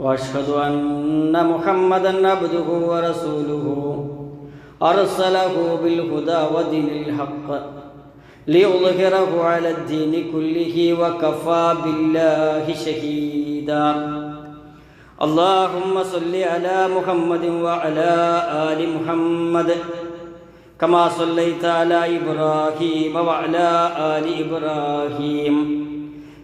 وأشهد أن محمدا عبده ورسوله. أرسله بالهدى ودين الحق ليظهره على الدين كله وكفى بالله شهيدا. اللهم صل على محمد وعلى آل محمد كما صليت على إبراهيم وعلى آل إبراهيم.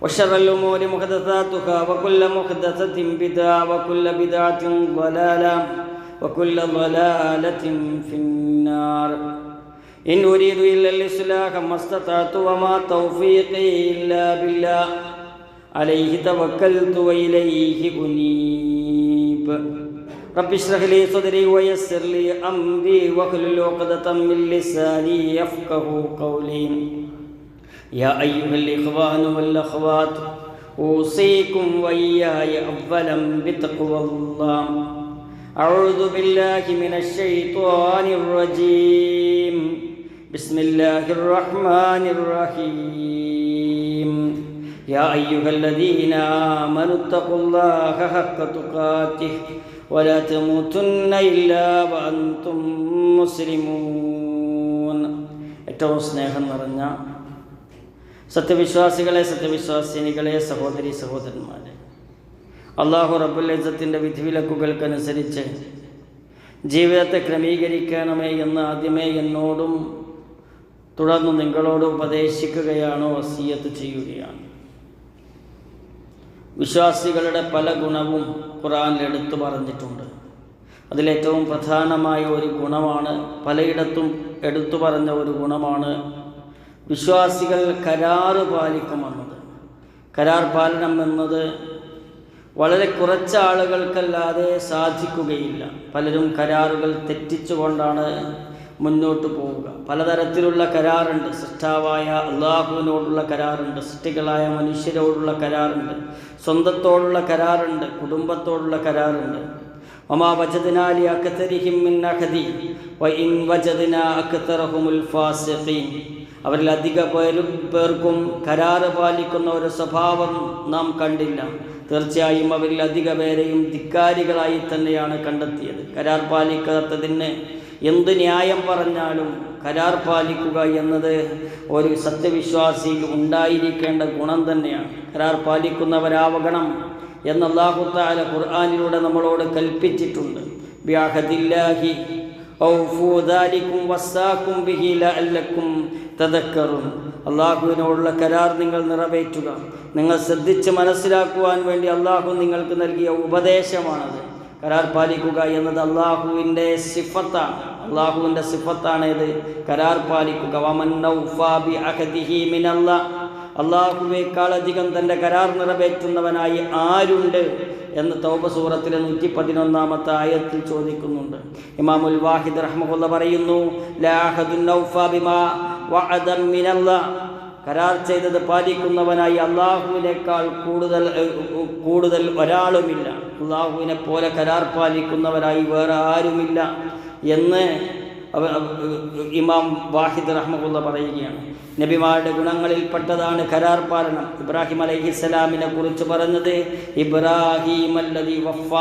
وشر الأمور محدثاتها وكل محدثة بدعة وكل بدعة ضلالة وكل ضلالة في النار. إن أريد إلا الإصلاح ما استطعت وما توفيقي إلا بالله. عليه توكلت وإليه أنيب. رب اشرح لي صدري ويسر لي أمري واحلل عقدة من لساني يفقه قولي. يا أيها الإخوان والأخوات أوصيكم وإياي أولا بتقوى الله أعوذ بالله من الشيطان الرجيم بسم الله الرحمن الرحيم يا أيها الذين آمنوا اتقوا الله حق تقاته ولا تموتن إلا وأنتم مسلمون ഏറ്റവും സ്നേഹം നിറഞ്ഞ സത്യവിശ്വാസികളെ സത്യവിശ്വാസിനികളെ സഹോദരി സഹോദരന്മാരെ അള്ളാഹു റബ്ബുൽ ഇസത്തിന്റെ വിധിവിലക്കുകൾക്കനുസരിച്ച് ജീവിതത്തെ ക്രമീകരിക്കണമേ എന്ന് ആദ്യമേ എന്നോടും തുടർന്ന് നിങ്ങളോട് ഉപദേശിക്കുകയാണോ വസീയത്ത് ചെയ്യുകയാണ്. വിശ്വാസികളുടെ പല ഗുണവും ഖുറാനിൽ എടുത്തു പറഞ്ഞിട്ടുണ്ട്. അതിലേറ്റവും പ്രധാനമായ ഒരു ഗുണമാണ് പലയിടത്തും എടുത്തു പറഞ്ഞ ഒരു ഗുണമാണ് വിശ്വാസികൾ കരാറ് പാലിക്കുമെന്നത് കരാർ പാലനം എന്നത് വളരെ കുറച്ച് ആളുകൾക്കല്ലാതെ സാധിക്കുകയില്ല. പലരും കരാറുകൾ തെറ്റിച്ചുകൊണ്ടാണ് മുന്നോട്ട് പോവുക. പലതരത്തിലുള്ള കരാറുണ്ട്. സൃഷ്ടാവായ അള്ളാഹുവിനോടുള്ള കരാറുണ്ട്. സൃഷ്ടികളായ മനുഷ്യരോടുള്ള കരാറുണ്ട്. സ്വന്തത്തോടുള്ള കരാറുണ്ട്. കുടുംബത്തോടുള്ള കരാറുണ്ട്. ഒമാ വജദിനാലി അക്തരിഹിം മിൻ വ ഇൻ വജദിന അക്തറഹുമുൽ ഫാസിഖീൻ. അവരിൽ അധിക പേരും പേർക്കും കരാറ് പാലിക്കുന്ന ഒരു സ്വഭാവം നാം കണ്ടില്ല. തീർച്ചയായും അവരിൽ അധിക പേരെയും ധിക്കാരികളായി തന്നെയാണ് കണ്ടെത്തിയത്. കരാർ പാലിക്കാത്തതിന് എന്ത് ന്യായം പറഞ്ഞാലും കരാർ പാലിക്കുക എന്നത് ഒരു സത്യവിശ്വാസിയിൽ ഉണ്ടായിരിക്കേണ്ട ഗുണം തന്നെയാണ്. കരാർ പാലിക്കുന്നവരാവണം എന്ന് അള്ളാഹുത്താല ഖുർആാനിലൂടെ നമ്മളോട് കൽപ്പിച്ചിട്ടുണ്ട്. വ്യാഹദില്ലാഹി ബിഹി അള്ളാഹുവിനോടുള്ള കരാർ നിങ്ങൾ നിറവേറ്റുക. നിങ്ങൾ ശ്രദ്ധിച്ച് മനസ്സിലാക്കുവാൻ വേണ്ടി അള്ളാഹു നിങ്ങൾക്ക് നൽകിയ ഉപദേശമാണത്. കരാർ പാലിക്കുക എന്നത് അള്ളാഹുവിന്റെ സിഫത്താണ്. അള്ളാഹുവിന്റെ സിഫത്താണേത്. കരാർ പാലിക്കുക. അള്ളാഹുവേക്കാളധികം തന്റെ കരാർ നിറവേറ്റുന്നവനായി ആരുണ്ട് എന്ന് തൗബ സൂറത്തിലെ നൂറ്റി പതിനൊന്നാമത്തെ ആയത്തിൽ ചോദിക്കുന്നുണ്ട്. ഇമാമുൽ വാഹിദ് റഹ്മുല്ല പറയുന്നു കരാർ ചെയ്തത് പാലിക്കുന്നവനായി അള്ളാഹുവിനേക്കാൾ കൂടുതൽ കൂടുതൽ ഒരാളുമില്ല. അള്ളാഹുവിനെ പോലെ കരാർ പാലിക്കുന്നവരായി വേറെ ആരുമില്ല എന്ന് ഇമാം വാഹിദ് റഹ്മുള്ള പറയുകയാണ്. നബിമാരുടെ ഗുണങ്ങളിൽപ്പെട്ടതാണ് കരാർ പാലനം. ഇബ്രാഹിം അലൈഹിസ്സലാമിനെ കുറിച്ച് പറഞ്ഞത് ഇബ്രാഹിം അല്ലതി വഫ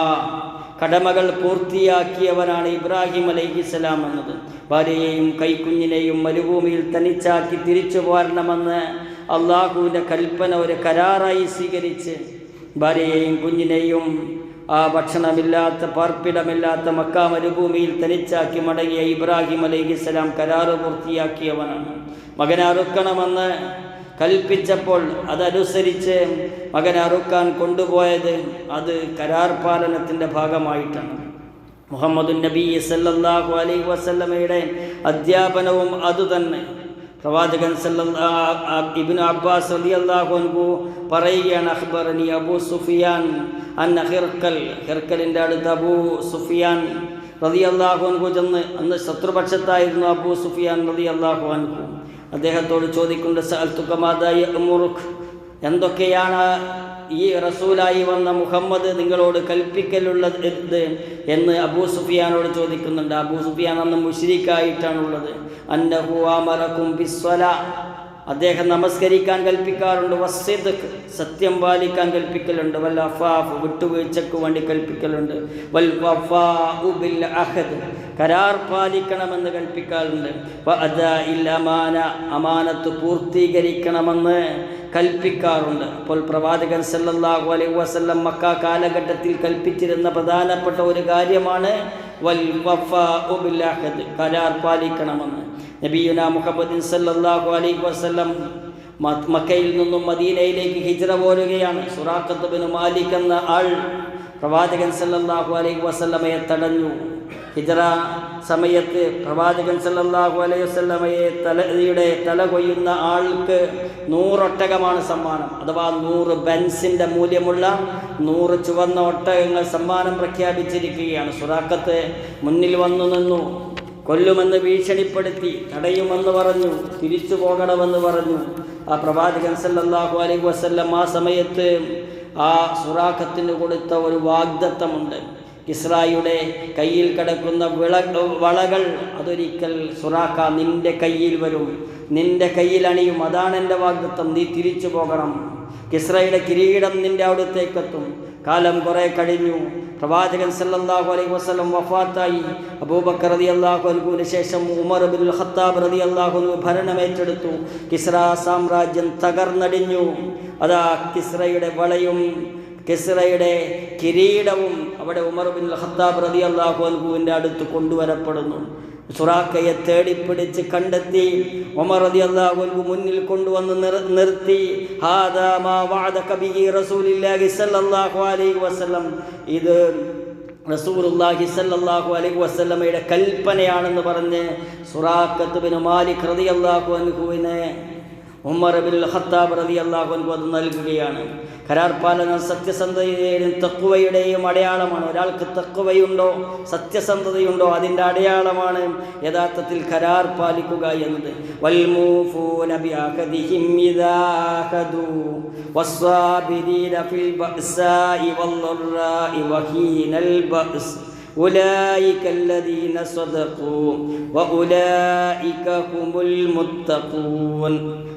കടമകൾ പൂർത്തിയാക്കിയവനാണ് ഇബ്രാഹിം അലൈഹിസ്സലാം എന്നത്. ഭാര്യയെയും കൈക്കുഞ്ഞിനെയും മരുഭൂമിയിൽ തനിച്ചാക്കി തിരിച്ചു പോരണമെന്ന് അള്ളാഹുവിന്റെ കൽപ്പന ഒരു കരാറായി സ്വീകരിച്ച് ഭാര്യയെയും കുഞ്ഞിനെയും ആ ഭക്ഷണമില്ലാത്ത പാർപ്പിടമില്ലാത്ത മക്ക മരുഭൂമിയിൽ തനിച്ചാക്കി മടങ്ങിയ ഇബ്രാഹിം അലൈഹിസ്സലാം കരാറ് പൂർത്തിയാക്കിയവനാണ്. മകനെ അറുക്കണമെന്ന് കൽപ്പിച്ചപ്പോൾ അതനുസരിച്ച് മകൻ അറുക്കാൻ കൊണ്ടുപോയത് അത് കരാർ പാലനത്തിന്റെ ഭാഗമായിട്ടാണ്. മുഹമ്മദ് നബി സല്ലല്ലാഹു അലൈഹി വസല്ലമയുടെ അധ്യാപനവും അതുതന്നെ. പ്രവാചകൻ ഇബിൻ അബ്ബാസ് അലി അൻഹു പറയുകയാണ് അഖ്ബറനി അബു സുഫിയാൻ അന്ന ഹിർക്കൽ ഹിർക്കലിന്റെ അടുത്ത് അബു സുഫിയാൻ റളിയല്ലാഹു അൻഹു ചെന്ന് അന്ന് ശത്രുപക്ഷത്തായിരുന്നു അബു സുഫിയാൻ റളിയല്ലാഹു അൻഹു. അദ്ദേഹത്തോട് ചോദിക്കുന്നുണ്ട് എന്തൊക്കെയാണ് ഈ റസൂലായി വന്ന മുഹമ്മദ് നിങ്ങളോട് കൽപ്പിക്കലുള്ളത് എന്ത് എന്ന് അബൂ സുഫിയാനോട് ചോദിക്കുന്നുണ്ട്. അബൂ സുഫിയാൻ അന്ന് മുഷിരിക്കായിട്ടാണുള്ളത് അന്നഹു അമറക്കും ബിസ്വല. അദ്ദേഹം നമസ്കരിക്കാൻ കൽപ്പിക്കാറുണ്ട്. വസ്സിദ് സത്യം പാലിക്കാൻ കൽപ്പിക്കലുണ്ട്. വൽ അഫാഫ് വിട്ടുവീഴ്ചക്ക് വേണ്ടി കൽപ്പിക്കലുണ്ട്. വൽ ബിൽ അഹദ് കരാർ പാലിക്കണമെന്ന് കൽപ്പിക്കാറുണ്ട്. അമാന അമാനത്ത് പൂർത്തീകരിക്കണമെന്ന് കൽപ്പിക്കാറുണ്ട്. അപ്പോൾ പ്രവാചകൻ സല്ലല്ലാഹു അലൈഹി വസല്ലം മക്ക കാലഘട്ടത്തിൽ കൽപ്പിച്ചിരുന്ന പ്രധാനപ്പെട്ട ഒരു കാര്യമാണ് വൽ കരാർ പാലിക്കണമെന്ന് നബിയുന മുഹമ്മദിൻ സല്ലല്ലാഹു അലൈഹി വസല്ലം മക്കയിൽ നിന്നും മദീനയിലേക്ക് ഹിജ്റ പോരുകയാണ്. സുറാഖത്തുബിന് മാലിക് എന്ന ആൾ പ്രവാചകൻ സല്ലാഹു അലൈഹി വസ്ലമയെ തടഞ്ഞു. ഹിജ്റ സമയത്ത് പ്രവാചകൻ സല്ലല്ലാഹു അലൈഹി വസല്ലമയെ തലയുടെ തല കൊയ്യുന്ന ആൾക്ക് നൂറൊട്ടകമാണ് സമ്മാനം. അഥവാ നൂറ് ബെൻസിന്റെ മൂല്യമുള്ള നൂറ് ചുവന്ന ഒട്ടകങ്ങൾ സമ്മാനം പ്രഖ്യാപിച്ചിരിക്കുകയാണ്. സുറാക്കത്ത് മുന്നിൽ വന്നു നിന്നു. കൊല്ലുമെന്ന് ഭീഷണിപ്പെടുത്തി തടയുമെന്ന് പറഞ്ഞു തിരിച്ചു പോകണമെന്ന് പറഞ്ഞു. ആ പ്രവാചകൻ സല്ലല്ലാഹു അലൈഹി വസല്ലം ആ സമയത്ത് ആ സുറാഖത്തിന് കൊടുത്ത ഒരു വാഗ്ദത്തമുണ്ട്. ഇസ്രായുടെ കയ്യിൽ കിടക്കുന്ന വിള വളകൾ അതൊരിക്കൽ സുറാക്ക നിന്റെ കയ്യിൽ വരും. നിന്റെ കയ്യിൽ അണിയും. അതാണ് എന്റെ വാഗ്ദത്വം നീ തിരിച്ചു പോകണം. കിസ്രയുടെ കിരീടം നിന്റെ അവിടത്തേക്കെത്തും. കാലം കുറേ കഴിഞ്ഞു. പ്രവാചകൻ സല്ലല്ലാഹു അലൈഹി വസല്ലം വഫാത്തായി. അബൂബക്കർ റളിയല്ലാഹു അൻഹുവിന് ശേഷം ഉമർ ബിൻ ഖത്താബ് റളിയല്ലാഹു അൻഹു ഭരണമേറ്റെടുത്തു. കിസ്ര സാമ്രാജ്യം തകർന്നടിഞ്ഞു. അതാ കിസ്രയുടെ വളയും കിസ്രയുടെ കിരീടവും അവിടെ ഉമർ ബിൻ ഖത്താബ് റളിയല്ലാഹു അൽഹുവിന്റെ അടുത്ത് കൊണ്ടുവരപ്പെടുന്നു. സുറാക്കയെ തേടിപ്പിടിച്ച് കണ്ടെത്തി ഒമർ റളിയല്ലാഹു അൻഹു മുന്നിൽ കൊണ്ടുവന്ന് നിർത്തി. ഇത് റസൂലുള്ളാഹി സ്വല്ലല്ലാഹു അലൈഹി വസല്ലമയുടെ കൽപ്പനയാണെന്ന് പറഞ്ഞ് സുറാഖത്ത് ബിൻ മാലിക് റതി അള്ളാഹു അൻഹുവിനെ ഉമർ ബിൻ ഖത്താബ് റതി അൻഹു അത് നൽകുകയാണ്. കരാർ പാലനം സത്യസന്ധതയുടെയും തക്കുവയുടെയും അടയാളമാണ്. ഒരാൾക്ക് തക്കുവയുണ്ടോ സത്യസന്ധതയുണ്ടോ അതിന്റെ അടയാളമാണ് യഥാർത്ഥത്തിൽ കരാർ പാലിക്കുക എന്നത്. വൽമൂഫൂന ബിഅഖദിഹിം ഇദാ അഖദൂ വസ്സാബിരീന ഫിൽ ബഅസാഇ വല്ലറാഇ വഹീനൽ ബഅസ് أولئك الذين صدقوا وأولئك هم المتقون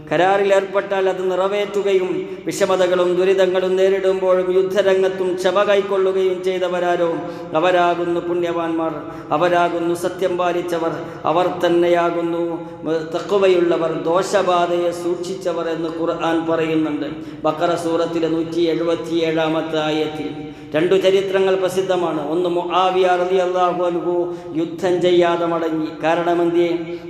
കരാറിൽ ഏർപ്പെട്ടാൽ അത് നിറവേറ്റുകയും വിഷമതകളും ദുരിതങ്ങളും നേരിടുമ്പോഴും യുദ്ധരംഗത്തും ക്ഷമ കൈക്കൊള്ളുകയും ചെയ്തവരാരോ അവരാകുന്നു പുണ്യവാന്മാർ അവരാകുന്നു സത്യം പാലിച്ചവർ അവർ തന്നെയാകുന്നു തക്കുവയുള്ളവർ ദോഷബാധയെ സൂക്ഷിച്ചവർ എന്ന് ഖുർആൻ പറയുന്നുണ്ട് ബക്കറ സൂറത്തിലെ നൂറ്റി എഴുപത്തിയേഴാമത്തെ ആയത്തിൽ രണ്ടു ചരിത്രങ്ങൾ പ്രസിദ്ധമാണ്. ഒന്ന് മുആവിയ റളിയല്ലാഹു അൻഹു യുദ്ധം ചെയ്യാതെ മടങ്ങി. കാരണം മൊആവിയ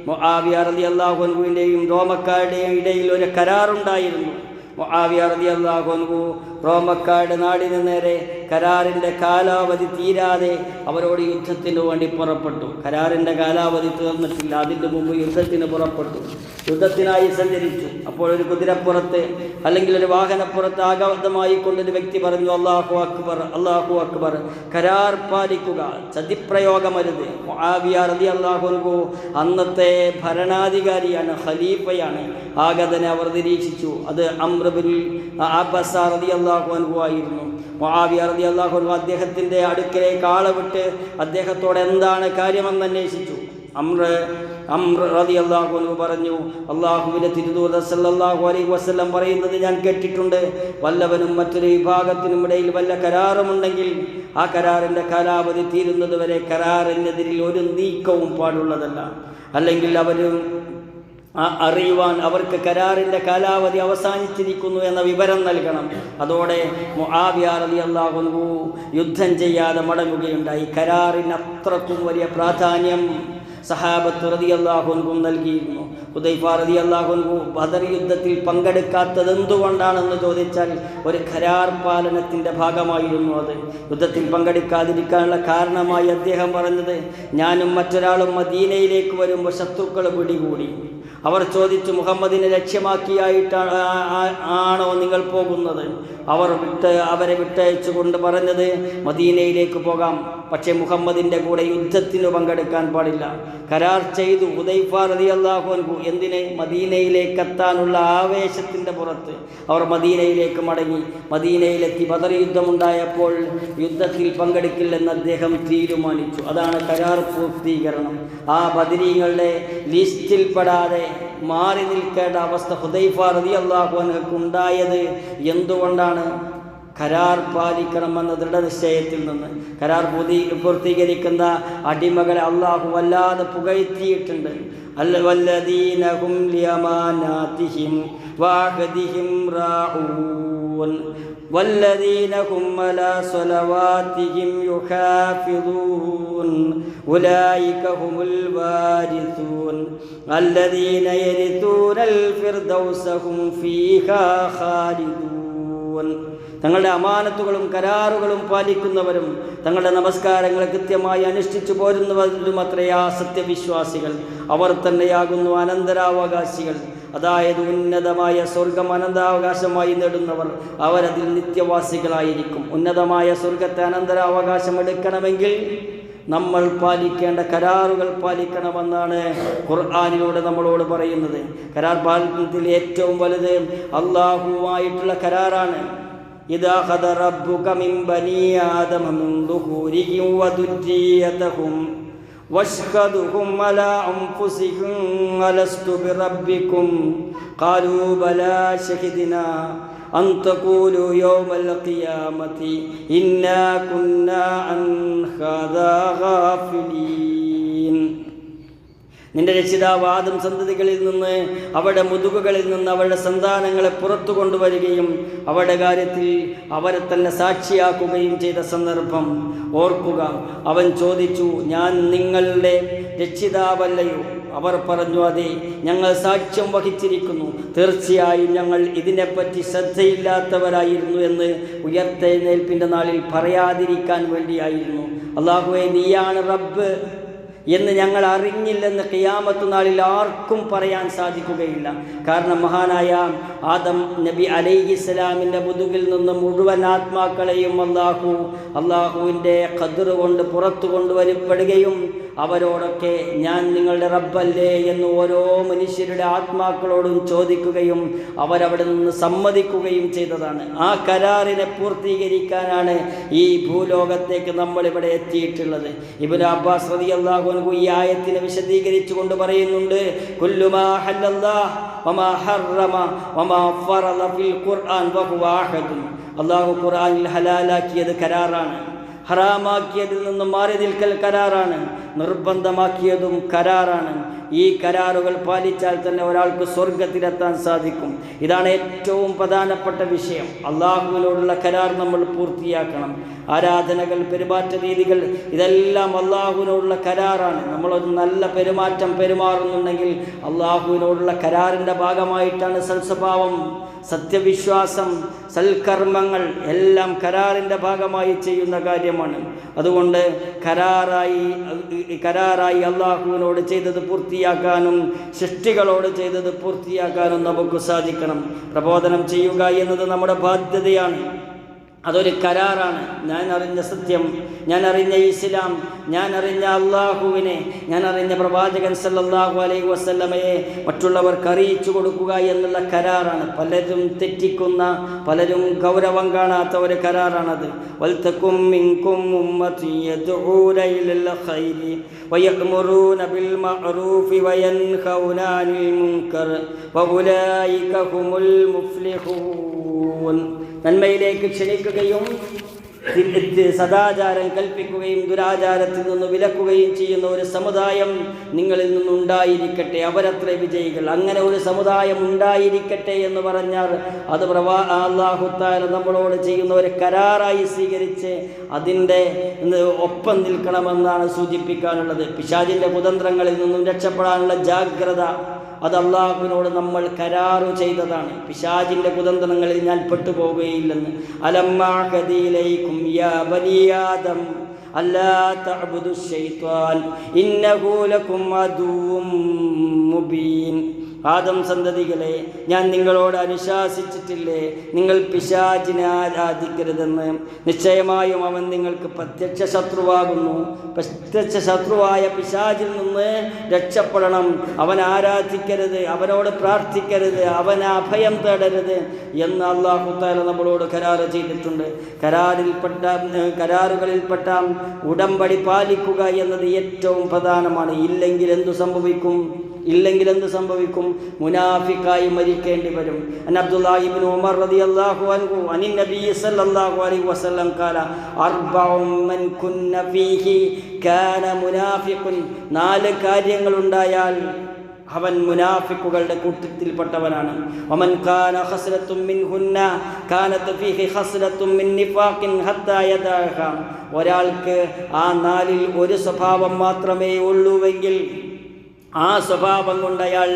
മുആവിയ റളിയല്ലാഹു അൻഹുവിന്റെയും റോമക്കാരുടെയും ഇടയിൽ ഒരു കരാറുണ്ടായിരുന്നു. മുആവിയ റളിയല്ലാഹു അൻഹു റോമക്കാരുടെ നാടിന് നേരെ കരാറിന്റെ കാലാവധി തീരാതെ അവരോട് യുദ്ധത്തിന് വേണ്ടി പുറപ്പെട്ടു. കരാറിന്റെ കാലാവധി തീർന്നിട്ടില്ല. അതിന്റെ മുമ്പ് യുദ്ധത്തിന് പുറപ്പെട്ടു. യുദ്ധത്തിനായി സഞ്ചരിച്ചു. അപ്പോൾ ഒരു കുതിരപ്പുറത്ത് അല്ലെങ്കിൽ ഒരു വാഹനപ്പുറത്ത് ആഘാതമായി കൊണ്ടൊരു വ്യക്തി പറഞ്ഞു അള്ളാഹു അക്ബർ അള്ളാഹു അക്ബർ. കരാർ പാലിക്കുക. ചതിപ്രയോഗമരുത്. ആവിയ റളിയല്ലാഹു അൻഹു അന്നത്തെ ഭരണാധികാരിയാണ് ഖലീഫയാണ്. ആഗതനെ അവർ നിരീക്ഷിച്ചു. അത് അമ്രബിൻ അബ്ബസ റളിയല്ലാഹു അൻഹു ആയിരുന്നു. അറബി അള്ളാഹു അൻഹു അദ്ദേഹത്തിന്റെ അടുക്കലേക്ക് ആളെ വിട്ട് അദ്ദേഹത്തോട് എന്താണ് കാര്യമെന്ന് അന്വേഷിച്ചു. അമ്ര അമ്ര റതി അള്ളാഹു അൻഹു പറഞ്ഞു അള്ളാഹുവിന്റെ തിരുദൂത സല്ലാഹു അലൈഹി വസല്ലം പറയുന്നത് ഞാൻ കേട്ടിട്ടുണ്ട്. വല്ലവനും മറ്റൊരു വിഭാഗത്തിനും ഇടയിൽ വല്ല കരാറുമുണ്ടെങ്കിൽ ആ കരാറിന്റെ കാലാവധി തീരുന്നതുവരെ കരാറിനെതിരിൽ ഒരു നീക്കവും പാടുള്ളതല്ല. അല്ലെങ്കിൽ അവർ ആ അറിയുവാൻ അവർക്ക് കരാറിന്റെ കാലാവധി അവസാനിച്ചിരിക്കുന്നു എന്ന വിവരം നൽകണം. അതോടെ മുആവിയാർ അലി അള്ളാഹുൻഹു യുദ്ധം ചെയ്യാതെ മടങ്ങുകയുണ്ടായി. കരാറിന് അത്രക്കും വലിയ പ്രാധാന്യം സഹാബത്ത് റതി അള്ളാഹുൻകും നൽകിയിരുന്നു. ഹുദൈഫ റതി അള്ളാഹുൻകു ബദർ യുദ്ധത്തിൽ പങ്കെടുക്കാത്തത് എന്തുകൊണ്ടാണെന്ന് ചോദിച്ചാൽ ഒരു കരാർ പാലനത്തിന്റെ ഭാഗമായിരുന്നു അത്. യുദ്ധത്തിൽ പങ്കെടുക്കാതിരിക്കാനുള്ള കാരണമായി അദ്ദേഹം പറഞ്ഞത് ഞാനും മറ്റൊരാളും മദീനയിലേക്ക് വരുമ്പോൾ ശത്രുക്കൾ പിടികൂടി. അവർ ചോദിച്ചു മുഹമ്മദിനെ ലക്ഷ്യമാക്കിയായിട്ടാണ് ആണോ നിങ്ങൾ പോകുന്നത്? അവർ വിട്ട് അവരെ വിട്ടയച്ചു കൊണ്ട് പറഞ്ഞത് മദീനയിലേക്ക് പോകാം. പക്ഷേ മുഹമ്മദിന്റെ കൂടെ യുദ്ധത്തിന് പങ്കെടുക്കാൻ പാടില്ല. കരാർ ചെയ്തു ഉദൈഫ റതി അള്ളാഹുൻഹു എന്തിന്? മദീനയിലേക്ക് എത്താനുള്ള ആവേശത്തിന്റെ പുറത്ത്. അവർ മദീനയിലേക്ക് മടങ്ങി. മദീനയിലെത്തി ബദർ യുദ്ധമുണ്ടായപ്പോൾ യുദ്ധത്തിൽ പങ്കെടുക്കില്ലെന്ന് അദ്ദേഹം തീരുമാനിച്ചു. അതാണ് കരാർ പൂർത്തീകരണം. ആ ബദരീങ്ങളുടെ ലിസ്റ്റിൽപ്പെടാതെ മാറി നിൽക്കേണ്ട അവസ്ഥ ഹുദൈഫ റതി അള്ളാഹുനക്ക് ഉണ്ടായത് എന്തുകൊണ്ടാണ്? കരാർ പാലിക്കണമെന്ന ദൃഢനിശ്ചയത്തിൽ നിന്ന് കരാർ പൂതി പൂർത്തീകരിക്കുന്ന അടിമകളെ അള്ളാഹു വല്ലാതെ പുകഴ്ത്തിയിട്ടുണ്ട് അല്ല വല്ലദീനഹും ലിയമാനാതിഹിം വാഹദിഹിം റാഊൻ والذين هم على صلواتهم يحافظون أولئك هم الوارثون الذين يرثون الفردوس هم فيها خالدون തങ്ങളുടെ അമാനത്തുകളും കരാറുകളും പാലിക്കുന്നവരും തങ്ങളുടെ നമസ്കാരങ്ങൾ കൃത്യമായി അനുഷ്ഠിച്ചു പോരുന്നവരും അത്രയാ സത്യവിശ്വാസികൾ. അവർ തന്നെയാകുന്നു അനന്തരാവകാശികൾ. അതായത് ഉന്നതമായ സ്വർഗം അനന്തരാവകാശമായി നേടുന്നവർ അവരതിൽ നിത്യവാസികളായിരിക്കും. ഉന്നതമായ സ്വർഗത്തെ അനന്തരാവകാശം എടുക്കണമെങ്കിൽ നമ്മൾ പാലിക്കേണ്ട കരാറുകൾ പാലിക്കണമെന്നാണ് ഖുർആാനിലൂടെ നമ്മളോട് പറയുന്നത് കരാർ പാലനത്തിൽ ഏറ്റവും വലുത് അള്ളാഹുവായിട്ടുള്ള കരാറാണ് إذا أخذ ربك من بني آدم من ظهورهم وذريتهم واشهدهم على أنفسهم ألست بربكم قالوا بلى شهدنا أن تقولوا يوم القيامة إنا كنا عن هذا غافلين നിന്റെ രക്ഷിതാവ് ആദം സന്തതികളിൽ നിന്ന് അവരുടെ മുതുകുകളിൽ നിന്ന് അവരുടെ സന്താനങ്ങളെ പുറത്തു കൊണ്ടുവരികയും അവരുടെ കാര്യത്തിൽ അവരെ തന്നെ സാക്ഷിയാക്കുകയും ചെയ്ത സന്ദർഭം ഓർക്കുക അവൻ ചോദിച്ചു ഞാൻ നിങ്ങളുടെ രക്ഷിതാവല്ലയോ അവർ പറഞ്ഞു അതെ ഞങ്ങൾ സാക്ഷ്യം വഹിച്ചിരിക്കുന്നു. തീർച്ചയായും ഞങ്ങൾ ഇതിനെപ്പറ്റി ശ്രദ്ധയില്ലാത്തവരായിരുന്നു എന്ന് ഉയർത്തെഴുന്നേൽപ്പിന്റെ നാളിൽ പറയാതിരിക്കാൻ വേണ്ടിയായിരുന്നു. അള്ളാഹുവെ നീയാണ് റബ്ബ് എന്ന് ഞങ്ങൾ അറിഞ്ഞില്ലെന്ന് കിയാമത്തു നാളിൽ ആർക്കും പറയാൻ സാധിക്കുകയില്ല. കാരണം മഹാനായ ആദം നബി അലൈഹി സ്വലാമിന്റെ മുതുകിൽ നിന്ന് മുഴുവൻ ആത്മാക്കളെയും അള്ളാഹു അള്ളാഹുവിന്റെ കതിർ കൊണ്ട് പുറത്തു കൊണ്ടുവരപ്പെടുകയും അവരോടൊക്കെ ഞാൻ നിങ്ങളുടെ റബ്ബല്ലേ എന്ന് ഓരോ മനുഷ്യരുടെ ആത്മാക്കളോടും ചോദിക്കുകയും അവരവിടെ നിന്ന് സമ്മതിക്കുകയും ചെയ്തതാണ്. ആ കരാറിനെ പൂർത്തീകരിക്കാനാണ് ഈ ഭൂലോകത്തേക്ക് നമ്മളിവിടെ എത്തിയിട്ടുള്ളത്. ഇബുൽ അബ്ബാസ് റതി അള്ളാഹുനു ഈ ആയത്തിനെ വിശദീകരിച്ചു കൊണ്ട് പറയുന്നുണ്ട് അള്ളാഹു ഖുർആനിൽ ഹലാലാക്കിയത് കരാറാണ്. ഹറാമാക്കിയതിൽ നിന്നും മാറി നിൽക്കൽ കരാറാണ്. നിർബന്ധമാക്കിയതും കരാറാണ്. ഈ കരാറുകൾ പാലിച്ചാൽ തന്നെ ഒരാൾക്ക് സ്വർഗത്തിലെത്താൻ സാധിക്കും. ഇതാണ് ഏറ്റവും പ്രധാനപ്പെട്ട വിഷയം. അള്ളാഹുവിനോടുള്ള കരാർ നമ്മൾ പൂർത്തിയാക്കണം. ആരാധനകൾ പെരുമാറ്റ രീതികൾ ഇതെല്ലാം അള്ളാഹുവിനോടുള്ള കരാറാണ്. നമ്മളൊരു നല്ല പെരുമാറ്റം പെരുമാറുന്നുണ്ടെങ്കിൽ അള്ളാഹുവിനോടുള്ള കരാറിന്റെ ഭാഗമായിട്ടാണ് സൽസ്വഭാവം സത്യവിശ്വാസം സൽക്കർമ്മങ്ങൾ എല്ലാം കരാറിന്റെ ഭാഗമായി ചെയ്യുന്ന കാര്യമാണ്. അതുകൊണ്ട് കരാറായി കരാറായി അള്ളാഹുവിനോട് ചെയ്തത് പൂർത്തിയാക്കാനും സൃഷ്ടികളോട് ചെയ്തത് പൂർത്തിയാക്കാനും നമുക്ക് സാധിക്കണം. പ്രബോധനം ചെയ്യുക എന്നത് നമ്മുടെ ബാധ്യതയാണ്. അതൊരു കരാറാണ്. ഞാൻ അറിഞ്ഞ സത്യം. ഞാൻ അറിഞ്ഞ ഇസ്ലാം. ഞാൻ അറിഞ്ഞ അള്ളാഹുവിനെ ഞാൻ അറിഞ്ഞ പ്രവാചകൻ സല്ലാഹു അലൈഹി വസല്ലമയെ മറ്റുള്ളവർക്ക് അറിയിച്ചു കൊടുക്കുക എന്നുള്ള കരാറാണ്. പലരും തെറ്റിക്കുന്ന പലരും ഗൗരവം കാണാത്ത ഒരു കരാറാണത്. നന്മയിലേക്ക് ക്ഷണിക്കുകയും സദാചാരം കൽപ്പിക്കുകയും ദുരാചാരത്തിൽ നിന്ന് വിലക്കുകയും ചെയ്യുന്ന ഒരു സമുദായം നിങ്ങളിൽ നിന്നുണ്ടായിരിക്കട്ടെ. അവരത്ര വിജയികൾ. അങ്ങനെ ഒരു സമുദായം ഉണ്ടായിരിക്കട്ടെ എന്ന് പറഞ്ഞാൽ അത് പ്രവാ അള്ളാഹുത്താല നമ്മളോട് ചെയ്യുന്ന ഒരു കരാറായി സ്വീകരിച്ച് അതിന്റെ ഒപ്പം നിൽക്കണമെന്നാണ് സൂചിപ്പിക്കാനുള്ളത്. പിശാചിന്റെ കുതന്ത്രങ്ങളിൽ നിന്നും രക്ഷപ്പെടാനുള്ള ജാഗ്രത അത് അള്ളാഹുവിനോട് നമ്മൾ കരാറു ചെയ്തതാണ്. പിശാചിന്റെ കുതന്ത്രങ്ങളിൽ ഞാൻ പെട്ടുപോകുകയില്ലെന്ന് അലമ്മാഹദിയിലേക്കും യാ ബനിയാദം അല്ലാ തഅബുദു ശൈത്വാൻ ഇന്നഹു ലക്കും അദുവ്വും മുബീൻ. ആദം സന്തതികളെ ഞാൻ നിങ്ങളോട് അനുശാസിച്ചിട്ടില്ലേ? നിങ്ങൾ പിശാചിനെ ആരാധിക്കരുതെന്ന്. നിശ്ചയമായും അവൻ നിങ്ങൾക്ക് പ്രത്യക്ഷ ശത്രുവാകുന്നു. പ്രത്യക്ഷ ശത്രുവായ പിശാചിൽ നിന്ന് രക്ഷപ്പെടണം. അവൻ ആരാധിക്കരുത് അവനോട് പ്രാർത്ഥിക്കരുത് അവൻ അഭയം തേടരുത് എന്ന് അള്ളാഹുത്താല നമ്മളോട് കരാറ് ചെയ്തിട്ടുണ്ട്. കരാറിൽപ്പെട്ട കരാറുകളിൽപ്പെട്ട ഉടമ്പടി പാലിക്കുക എന്നത് ഏറ്റവും പ്രധാനമാണ്. ഇല്ലെങ്കിൽ എന്തു സംഭവിക്കും? ഇല്ലെങ്കിൽ എന്ത് സംഭവിക്കും? മുനാഫിക്കായി മരിക്കേണ്ടി വരും. ഉമർ അൻഹു സല്ലല്ലാഹു അലൈഹി വസല്ലം കാല മൻ കുന്ന ഫീഹി കാന നാല് കാര്യങ്ങളുണ്ടായാൽ അവൻ മുനാഫിക്കുകളുടെ കൂട്ടത്തിൽപ്പെട്ടവനാണ്. ഒമൻ കാന ഖസ്ലത്തും മിൻഹുന്ന കാനത്ത് ഫീഹി ഹസ്രത്തും മിൻ നിഫാഖിൻ ഹത്താ യദാഹ. ഒരാൾക്ക് ആ നാലിൽ ഒരു സ്വഭാവം മാത്രമേ ഉള്ളൂവെങ്കിൽ ആ സ്വഭാവം കൊണ്ട് അയാൾ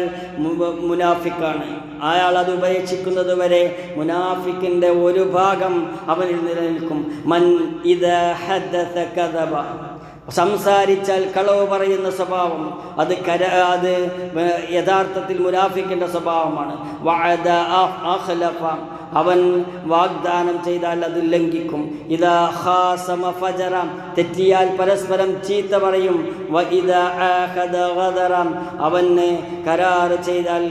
മുനാഫിക്കാണ്. അയാൾ അത് ഉപേക്ഷിക്കുന്നത് വരെ മുനാഫിക്കിന്റെ ഒരു ഭാഗം അവനിൽ നിലനിൽക്കും. മൻ ഇത് ഹദ്ദസ കദബ. സംസാരിച്ചാൽ കളവ് പറയുന്ന സ്വഭാവം. അത് കര അത് യഥാർത്ഥത്തിൽ മുനാഫിക്കിന്റെ സ്വഭാവമാണ്. വഅദ അവൻ വാഗ്ദാനം ചെയ്താൽ അത് ലംഘിക്കും. ഇതാ ഹാസമ തെറ്റിയാൽ പരസ്പരം ചീത്ത പറയും. അവന് കരാറ് ചെയ്താൽ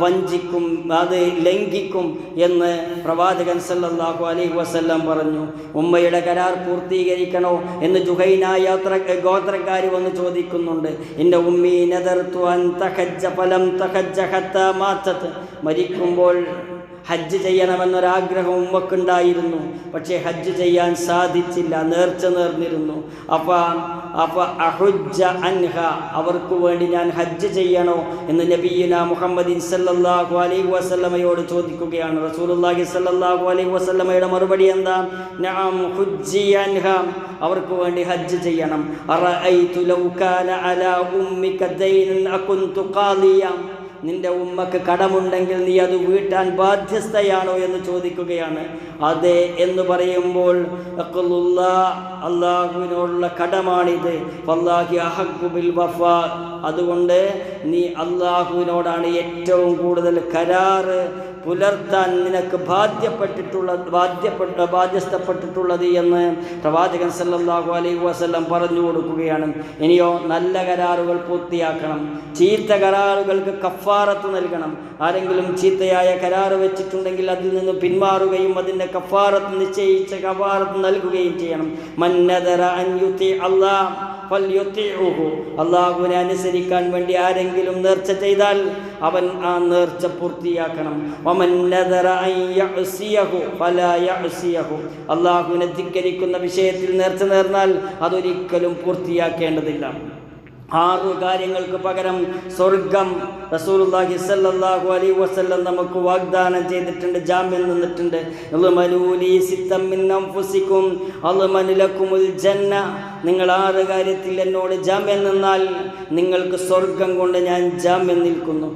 വഞ്ചിക്കും അത് ലംഘിക്കും എന്ന് പ്രവാചകൻ സല്ലാഹു അലൈഹി വസ്ല്ലാം പറഞ്ഞു. ഉമ്മയുടെ കരാർ പൂർത്തീകരിക്കണോ എന്ന് ജുഹൈന യാത്ര ഗോത്രക്കാർ വന്ന് ചോദിക്കുന്നുണ്ട് എന്റെ ഉമ്മി നദർത്തു അൻ തഹജ്ജ ഫലം തഹജ്ജ ഹത്ത മാറ്റത്ത് മരിക്കുമ്പോൾ ഹജ്ജ് ചെയ്യണമെന്നൊരാഗ്രഹവും ഉമ്മക്കുണ്ടായിരുന്നു. പക്ഷേ ഹജ്ജ് ചെയ്യാൻ സാധിച്ചില്ല. നേർച്ച നേർന്നിരുന്നു. അപ്പ അപ്പ അഹുജ അൻഹ. അവർക്ക് വേണ്ടി ഞാൻ ഹജ്ജ് ചെയ്യണോ എന്ന് നബീന മുഹമ്മദ് സല്ലല്ലാഹു അലൈഹി വസല്ലമയോട് ചോദിക്കുകയാണ്. റസൂലുള്ളാഹി സല്ലാഹു അലൈഹി വസല്ലമയുടെ മറുപടി എന്താ? നഅം ഹുജ്ജി അൻഹ. അവർക്ക് വേണ്ടി ഹജ്ജ് ചെയ്യണം. അലാ ഉമ്മിക ദൈനൻ അകുന്തു ഖാദിയ നിന്റെ ഉമ്മക്ക് കടമുണ്ടെങ്കിൽ നീ അത് വീട്ടാൻ ബാധ്യസ്ഥയാണോ എന്ന് ചോദിക്കുകയാണ്. അതെ എന്ന് പറയുമ്പോൾ അള്ളാഹുവിനോടുള്ള കടമാണിത്. വല്ലാഹി അതുകൊണ്ട് നീ അള്ളാഹുവിനോടാണ് ഏറ്റവും കൂടുതൽ കരാറ് പുലർത്താൻ നിനക്ക് ബാധ്യപ്പെട്ടിട്ടുള്ള ബാധ്യപ്പെട്ട ബാധ്യസ്ഥപ്പെട്ടിട്ടുള്ളത് എന്ന് പ്രവാചകൻ സല്ലാഹു അലൈഹി വസല്ലം പറഞ്ഞു കൊടുക്കുകയാണ്. ഇനിയോ നല്ല കരാറുകൾ പൂർത്തിയാക്കണം. ചീത്ത കരാറുകൾക്ക് കഫാറത്ത് നൽകണം. ആരെങ്കിലും ചീത്തയായ കരാറ് വെച്ചിട്ടുണ്ടെങ്കിൽ അതിൽ നിന്ന് പിന്മാറുകയും അതിന്റെ കഫാറത്ത് നിശ്ചയിച്ച കഫാറത്ത് നൽകുകയും ചെയ്യണം. മന്നദറ അൻ യുതി അല്ലാഹ് ഫൽയുത്തിഉഹു. അള്ളാഹുവിനെ അനുസരിക്കാൻ വേണ്ടി ആരെങ്കിലും നേർച്ച ചെയ്താൽ അവൻ ആ നേർച്ച പൂർത്തിയാക്കണം. അള്ളാഹുവിനെ ധിക്കരിക്കുന്ന വിഷയത്തിൽ നേർച്ച നേർന്നാൽ അതൊരിക്കലും പൂർത്തിയാക്കേണ്ടതില്ല ആറു കാര്യങ്ങൾക്ക് പകരം സ്വർഗം റസൂലുള്ളാഹി സ്വല്ലല്ലാഹു അലൈഹി വസല്ലം നമുക്ക് വാഗ്ദാനം ചെയ്തിട്ടുണ്ട് ജാമ്യം നിന്നിട്ടുണ്ട് ജന്ന. നിങ്ങൾ ആറ് കാര്യത്തിൽ എന്നോട് ജാമ്യം നിന്നാൽ നിങ്ങൾക്ക് സ്വർഗം കൊണ്ട് ഞാൻ ജാമ്യം നിൽക്കുന്നു.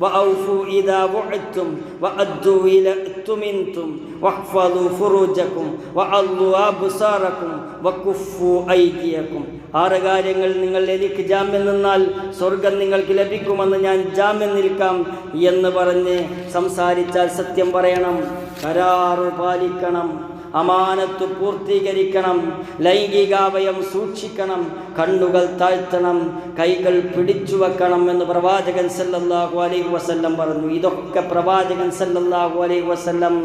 وأوفوا إذا وعدتم وأدوا إلى اؤتمنتم واحفظوا فروجكم وعلوا أبصاركم وكفوا أيديكم ആറ് കാര്യങ്ങൾ നിങ്ങൾ എനിക്ക് ജാമ്യം നിന്നാൽ സ്വർഗം നിങ്ങൾക്ക് ലഭിക്കുമെന്ന് ഞാൻ ജാമ്യം നിൽക്കാം എന്ന് പറഞ്ഞ് സംസാരിച്ചാൽ സത്യം പറയണം കരാറ് പാലിക്കണം അമാനത്ത് പൂർത്തീകരിക്കണം ലൈംഗികാവയം സൂക്ഷിക്കണം കണ്ണുകൾ താഴ്ത്തണം കൈകൾ പിടിച്ചു വെക്കണം എന്ന് പ്രവാചകൻ സല്ലല്ലാഹു അലൈഹി വസല്ലം പറഞ്ഞു. ഇതൊക്കെ പ്രവാചകൻ സല്ലല്ലാഹു അലൈഹി വസല്ലം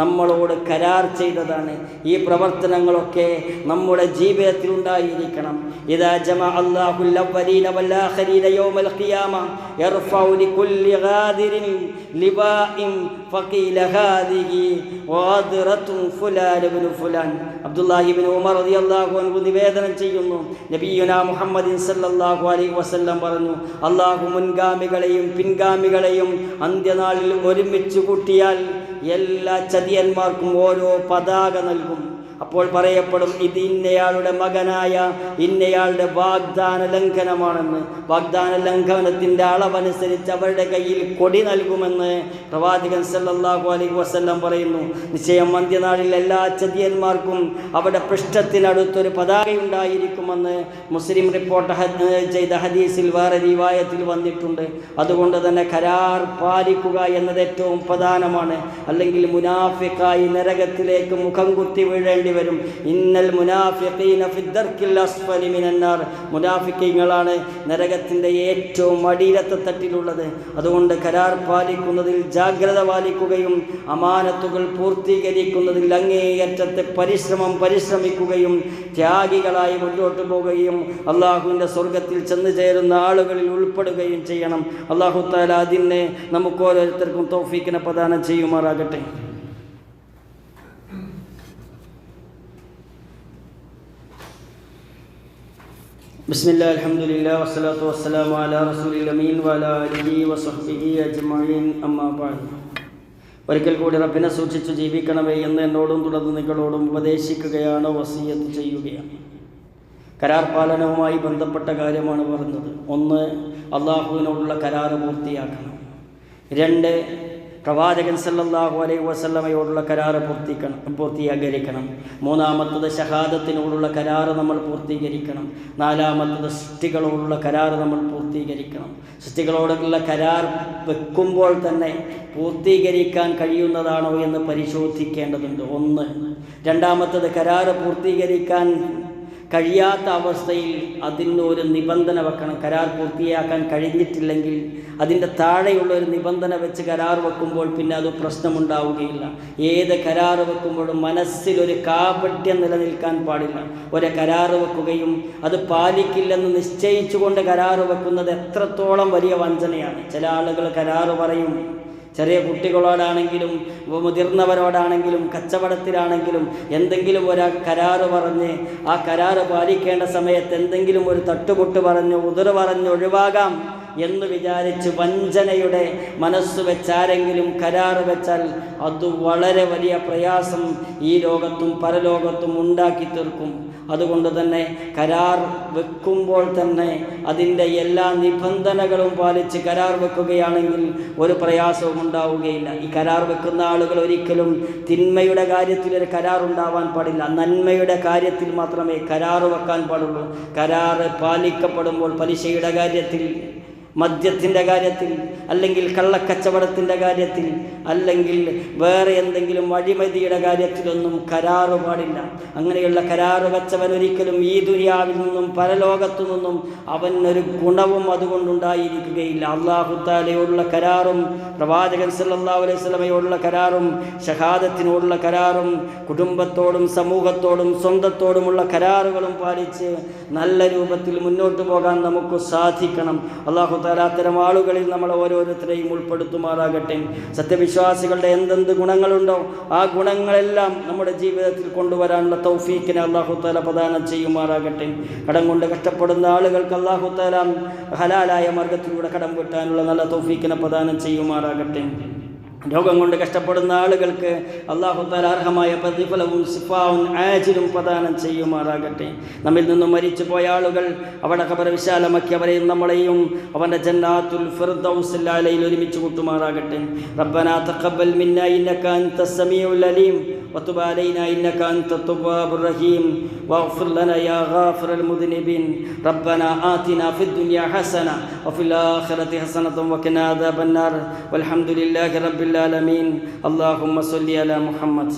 നമ്മളോട് കരാർ ചെയ്തതാണ്. ഈ പ്രവർത്തനങ്ങളൊക്കെ നമ്മുടെ ജീവിതത്തിൽ ഉണ്ടായിരിക്കണം. ഇതാ ജമ അല്ലാഹുൽ അവ്വലീന വല്ലാഖരീന യൗമൽ ഖിയാമ യർഫഉ ലികുല്ലി ഗാദിരിൻ ലിബാഇൻ ഫഖീല ഹാദിഹി ഗാദിറത്തുൻ ഫുലാൻ ഇബ്നു ഫുലാൻ. അബ്ദുല്ലാഹി ഇബ്നു ഉമർ റളിയല്ലാഹു അൻഹു നിവേദനം ചെയ്യുന്നു. നബിയുന മുഹമ്മദിൻ സല്ലല്ലാഹു അലൈഹി വസല്ലം പറഞ്ഞു അള്ളാഹു മുൻഗാമികളെയും പിൻഗാമികളെയും അന്ത്യനാളിൽ ഒരുമിച്ച് കൂട്ടിയാൽ എല്ലാ ചതിയന്മാർക്കും ഓരോ പതാക നൽകും. അപ്പോൾ പറയപ്പെടും ഇത് ഇന്നയാളുടെ മകനായ ഇന്നയാളുടെ വാഗ്ദാന ലംഘനമാണെന്ന്. വാഗ്ദാന ലംഘനത്തിന്റെ അളവനുസരിച്ച് അവരുടെ കയ്യിൽ കൊടി നൽകുമെന്ന് പ്രവാചകൻ സല്ലാഹു അലൈഹി വസല്ലം പറയുന്നു. നിശ്ചയം മന്ത്യനാളിൽ എല്ലാ ചതിയന്മാർക്കും അവിടെ പൃഷ്ഠത്തിനടുത്തൊരു പതാകയുണ്ടായിരിക്കുമെന്ന് മുസ്ലിം റിപ്പോർട്ട് ചെയ്ത ഹദീസിൽ വേറെ രീവായത്തിൽ വന്നിട്ടുണ്ട്. അതുകൊണ്ട് തന്നെ കരാർ പാലിക്കുക എന്നത് ഏറ്റവും പ്രധാനമാണ്. അല്ലെങ്കിൽ മുനാഫിക്കായി നരകത്തിലേക്ക് മുഖം കുത്തി വീഴേണ്ടി വരും. ഇന്നൽ മുനാഫിഖീന ഫിദ്ദർക്കിൽ അസ്ഫലി മിനന്നാർ. മുനാഫിക്കീങ്ങളാണ് നരകത്തിന്റെ ഏറ്റവും അടിയിലത്തെ തട്ടിലുള്ളത്. അതുകൊണ്ട് കരാർ പാലിക്കുന്നതിൽ ജാഗ്രത പാലിക്കുകയും അമാനത്തുകൾ പൂർത്തീകരിക്കുന്നതിൽ അങ്ങേയറ്റത്തെ പരിശ്രമം പരിശ്രമിക്കുകയും ത്യാഗികളായി മുന്നോട്ട് പോവുകയും അള്ളാഹുവിന്റെ സ്വർഗത്തിൽ ചെന്ന് ചേരുന്ന ആളുകളിൽ ഉൾപ്പെടുകയും ചെയ്യണം. അള്ളാഹു താല അതിനെ നമുക്ക് ഓരോരുത്തർക്കും തോഫീക്കിനെ പ്രദാനം ചെയ്യുമാറാകട്ടെ. ബിസ്മില്ലാ അലഹമുല്ല വസ്സലാത്തു വസ്സലാം അല റസൂലിമീൻ വല അലിഹി വസഹബിഹി അജ്മീൻ അമ്മാബാൻ ഒരിക്കൽ കൂടി റബ്ബിനെ സൂക്ഷിച്ചു ജീവിക്കണമേ എന്ന് എന്നോടും തുടർന്ന് നിങ്ങളോടും ഉപദേശിക്കുകയാണ് വസീയത്ത് ചെയ്യുകയാണ്. കരാർ പാലനവുമായി ബന്ധപ്പെട്ട കാര്യമാണ് പറഞ്ഞത്. ഒന്ന് അള്ളാഹുവിനോടുള്ള കരാറ് പൂർത്തിയാക്കണം. രണ്ട് പ്രവാചകൻ സല്ലല്ലാഹു അലൈഹി വസല്ലമയോടുള്ള കരാറ് പൂർത്തിക്കണം പൂർത്തീകരിക്കണം മൂന്നാമത്തത് ഷഹാദത്തിനോടുള്ള കരാറ് നമ്മൾ പൂർത്തീകരിക്കണം. നാലാമത്തത് സൃഷ്ടികളോടുള്ള കരാറ് നമ്മൾ പൂർത്തീകരിക്കണം. സൃഷ്ടികളോടുള്ള കരാർ വെക്കുമ്പോൾ തന്നെ പൂർത്തീകരിക്കാൻ കഴിയുന്നതാണോ എന്ന് പരിശോധിക്കേണ്ടതുണ്ട്. ഒന്ന്. രണ്ടാമത്തത് കരാറ് പൂർത്തീകരിക്കാൻ കഴിയാത്ത അവസ്ഥയിൽ അതിന് ഒരു നിബന്ധന വെക്കണം. കരാർ പൂർത്തിയാക്കാൻ കഴിഞ്ഞിട്ടില്ലെങ്കിൽ അതിന്റെ താഴെയുള്ള ഒരു നിബന്ധന വെച്ച് കരാർ വെക്കുമ്പോൾ പിന്നെ അത് പ്രശ്നമുണ്ടാവുകയില്ല. ഏത് കരാർ വെക്കുമ്പോഴും മനസ്സിലൊരു കാപട്യം നിലനിൽക്കാൻ പാടില്ല. ഒരു കരാർ വെക്കുകയും അത് പാലിക്കില്ലെന്ന് നിശ്ചയിച്ചുകൊണ്ട് കരാർ വെക്കുന്നത് എത്രത്തോളം വലിയ വഞ്ചനയാണ്. ചില ആളുകൾ കരാർ പറയും ചെറിയ കുട്ടികളോടാണെങ്കിലും മുതിർന്നവരോടാണെങ്കിലും കച്ചവടത്തിലാണെങ്കിലും എന്തെങ്കിലും ഒരു കരാറ് പറഞ്ഞ് ആ കരാറ് പാലിക്കേണ്ട സമയത്ത് എന്തെങ്കിലും ഒരു തട്ടുപൊട്ട് പറഞ്ഞ് ഉതിർ പറഞ്ഞ് ഒഴിവാകാം എന്ന് വിചാരിച്ച് വഞ്ചനയുടെ മനസ്സ് വെച്ചാരെങ്കിലും കരാറ് വെച്ചാൽ അത് വളരെ വലിയ പ്രയാസം ഈ ലോകത്തും പരലോകത്തും ഉണ്ടാക്കി തീർക്കും. അതുകൊണ്ട് തന്നെ കരാർ വെക്കുമ്പോൾ തന്നെ അതിന്റെ എല്ലാ നിബന്ധനകളും പാലിച്ച് കരാർ വെക്കുകയാണെങ്കിൽ ഒരു പ്രയാസവും ഉണ്ടാവുകയില്ല. ഈ കരാർ വെക്കുന്ന ആളുകൾ ഒരിക്കലും തിന്മയുടെ കാര്യത്തിൽ ഒരു കരാർ ഉണ്ടാവാൻ പാടില്ല. നന്മയുടെ കാര്യത്തിൽ മാത്രമേ കരാർ വെക്കാൻ പാടുള്ളൂ. കരാറ് പാലിക്കപ്പെടുമ്പോൾ പലിശയുടെ കാര്യത്തിൽ മദ്യത്തിന്റെ കാര്യത്തിൽ അല്ലെങ്കിൽ കള്ളക്കച്ചവടത്തിന്റെ കാര്യത്തിൽ അല്ലെങ്കിൽ വേറെ എന്തെങ്കിലും അഴിമതിയുടെ കാര്യത്തിലൊന്നും കരാറ് പാടില്ല. അങ്ങനെയുള്ള കരാറ് വെച്ചവൻ ഒരിക്കലും ഈ ദുനിയാവിൽ നിന്നും പരലോകത്തു നിന്നും അവനൊരു ഗുണവും അതുകൊണ്ടുണ്ടായിരിക്കുകയില്ല. അള്ളാഹുത്താലയോടുള്ള കരാറും പ്രവാചകൻ സല്ലാ അലൈഹി സ്വലമയോടുള്ള കരാറും ഷഹാദത്തിനോടുള്ള കരാറും കുടുംബത്തോടും സമൂഹത്തോടും സ്വന്തത്തോടുമുള്ള കരാറുകളും പാലിച്ച് നല്ല രൂപത്തിൽ മുന്നോട്ട് പോകാൻ നമുക്ക് സാധിക്കണം. അള്ളാഹു താല അത്തരം ആളുകളിൽ നമ്മൾ ഓരോരുത്തരെയും ഉൾപ്പെടുത്തുമാറാകട്ടെ. സത്യവിശ്വാസികളുടെ എന്തെന്ത് ഗുണങ്ങളുണ്ടോ ആ ഗുണങ്ങളെല്ലാം നമ്മുടെ ജീവിതത്തിൽ കൊണ്ടുവരാനുള്ള തൗഫീഖിനെ അള്ളാഹു താല പ്രദാനം ചെയ്യുമാറാകട്ടെ. കടം കൊണ്ട് കഷ്ടപ്പെടുന്ന ആളുകൾക്ക് അള്ളാഹു താല ഹലാലായ മാർഗത്തിലൂടെ കടം വെട്ടാനുള്ള നല്ല തൗഫീഖിനെ പ്രദാനം ചെയ്യുമാറാകട്ടെ. രോഗം കൊണ്ട് കഷ്ടപ്പെടുന്ന ആളുകൾക്ക് അള്ളാഹു താല അർഹമായ പ്രതിഫലവും സിഫാവും ആജിലും പ്രദാനം ചെയ്യുമാറാകട്ടെ. നമ്മിൽ നിന്നും മരിച്ചു പോയ ആളുകൾ അവിടെ ഖബർ വിശാലമാക്കി അവരെയും നമ്മളെയും അവന്റെ ജന്നാത്തുൽ ഫിർദൗസില്ലാലയിൽ ഒരുമിച്ച് കൂട്ടുമാറാകട്ടെ. റബ്ബന തഖബ്ബൽ മിന്ന ഇന്നക അൻത അലീം. وتب علينا إنك أنت التواب الرحيم. واغفر لنا يا غافر المذنبين. ربنا آتنا في الدنيا حسنة وفي الآخرة حسنة وقنا عذاب النار. والحمد لله رب العالمين. اللهم صل على محمد.